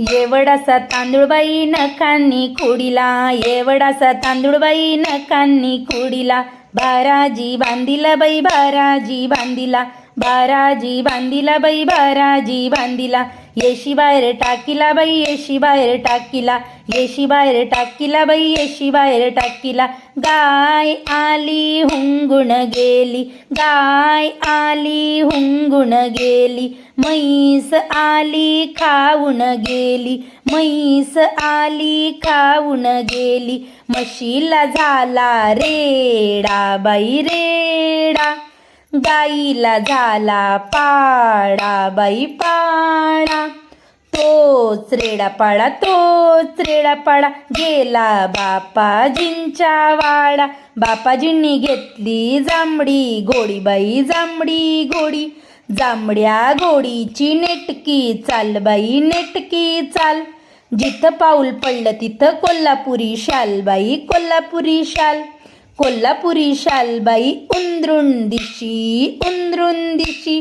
येवडासा तांदूळबाई नखांनी खोडीला येवडासा तांदूळबाई नखांनी खोडीला. बाराजी बांधिला बाई बाराजी बांधिला. बाराजी बांधिला बाई बाराजी बांधिला. येशी बाहेर टाकीला बाई येशी बाहेर टाकीला. येशी बाहेर टाकीला बाई येशी बाहेर टाकीला. गाय आली हुंगुण गेली. गाय आली हुंगुण गेली. म्हैस आली खाऊन गेली. म्हैस आली खाऊन गेली. म्हशीला झाला रेडा बाई रेडा. गाईला झाला पाडा बाई पाडा. तोच रेडा पाडा तोच रेडा पाडा. गेला बापाजींच्या वाडा. बापाजींनी घेतली जांभडी घोडी बाई जांभडी घोडी जांभड्या घोडीची नेटकी चाल बाई नेटकी चाल. जिथं पाऊल पडलं तिथं कोल्हापुरी शाल बाई कोल्हापुरी शाल. कोल्हापुरी शालबाई उंदरून दिशी उंदरून दिशी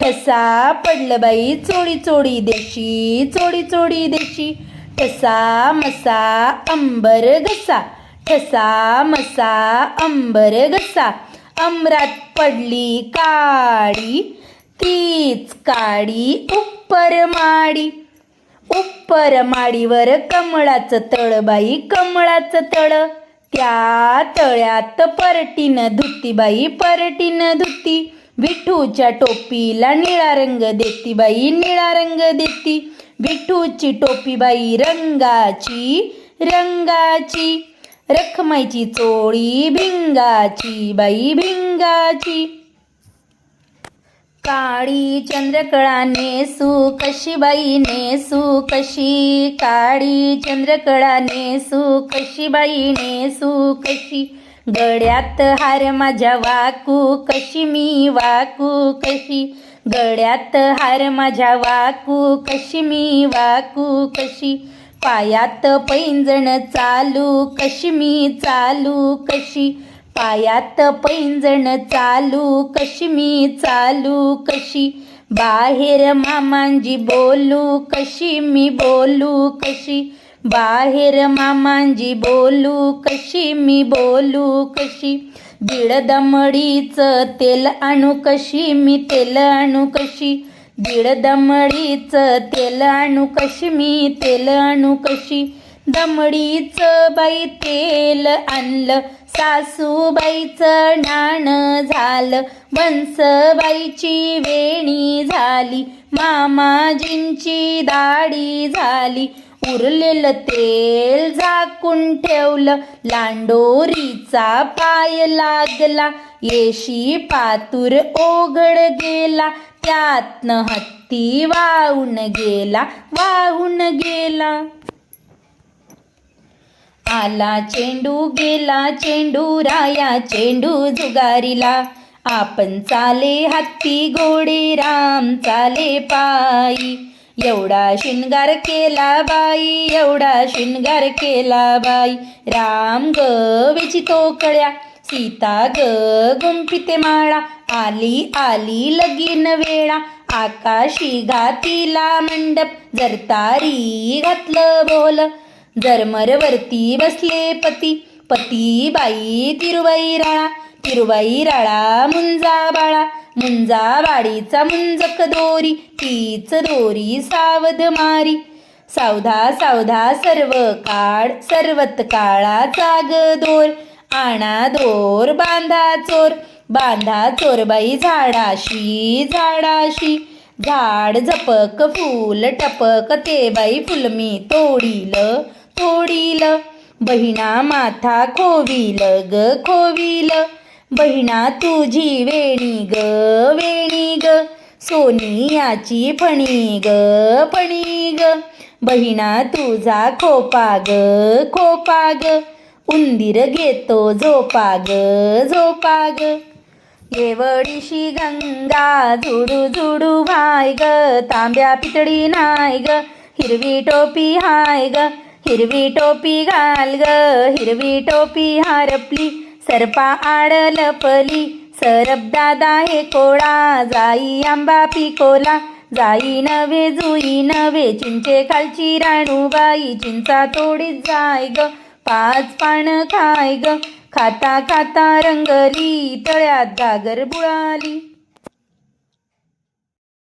ठसा पडलं बाई चोडी चोडी देशी चोडी चोडी देशी. ठसा मसा अंबर घसा ठसा मसा अंबर घसा. अमरात पडली काडी तीच काडी उप्पर माडी. उप्पर माडीवर कमळाचं तळ बाई कमळाचं तळ. त्या तळ्यात परटीन धुती बाई परटीन धुती. विठूच्या टोपीला निळा रंग देती बाई निळा रंग देती. विठूची टोपी बाई रंगाची रंगाची. रखमाईची चोळी भिंगाची बाई भिंगाची. काळी चंद्रकळा नेसू कशी बाई नेसू कशी काळी चंद्रकळा नेसू कशी बाई नेसू कशी गड्यात हार माझ्या वाकू कशी मी वाकू कशी गड्यात हार माझ्या वाकू कशी मी वाकू कशी पायात पैंजण चालू कशी मी चालू कशी पायात पैंजण चालू कशी मी चालू कशी बाहेर मामांजी बोलू कशी मी बोलू कशी बाहेर मामांजी बोलू कशी मी बोलू कशी दीड दमडीचं तेल आणू कशी मी तेल आणू कशी दीड दमडीचं तेल आणू कशी मी तेल आणू कशी दमडीचं बाई तेल आणलं. सासूबाईचं नाण झालं. बंसबाईची वेणी झाली. मामाजींची दाढी झाली. उरलेलं तेल झाकून ठेवलं. लांडोरीचा पाय लागला. येशी पातूर ओघड गेला. त्यातनं हत्ती वाहून गेला. वाहून गेला. आला चेंडू गेला चेंडू राया चेंडू जुगारीला. आपण चाले हत्ती घोडे राम चाले पायी. एवढा शिंगार केला बाई एवढा शिंगार केला बाई. राम ग विची कळ्या सीता ग गुंफिते माळा. आली आली लगीन वेळा. आकाशी घातीला मंडप जरतारी घातलं बोल. जरमरवरती बसले पती. पती बाई तिरुबाई राळा तिरुबाई राळा मुंजा बाळा. मुंजा बाडीचा मुंजक दोरी तीच दोरी सावध मारी. सावधा सावधा सर्व काळ सर्वत काळा ग दोर. आणा दोर बांधा चोर. बांधा चोरबाई झाडाशी झाडाशी. झाड झपक फूल टपक ते बाई फुलमी तोडील. थोडील बहिणा माथा खोविल ग खोविल. बहिणा तुझी वेणी ग वेणी ग. सोनियाची फणी ग फणी ग. बहिणा तुझा खोपा ग खोपा ग. उंदीर घेतो झोपा ग झोपा ग. येवडीशी गंगा झुडू झुडू भाय ग. तांब्या पितळी नाय ग. हिरवी टोपी हाय ग. हिरवी टोपी घाल ग. हिरवी टोपी हारपली. सरपा आड लपली सरप दादा हे कोळा. जाई आंबा पिकोला. जाई नवे जुई नवे चिंचे खालची राणूबाई. चिंचा तोडीत जाय ग. पाच पान खाय ग. खाता खाता रंगली तळ्यात गागर बुळाली.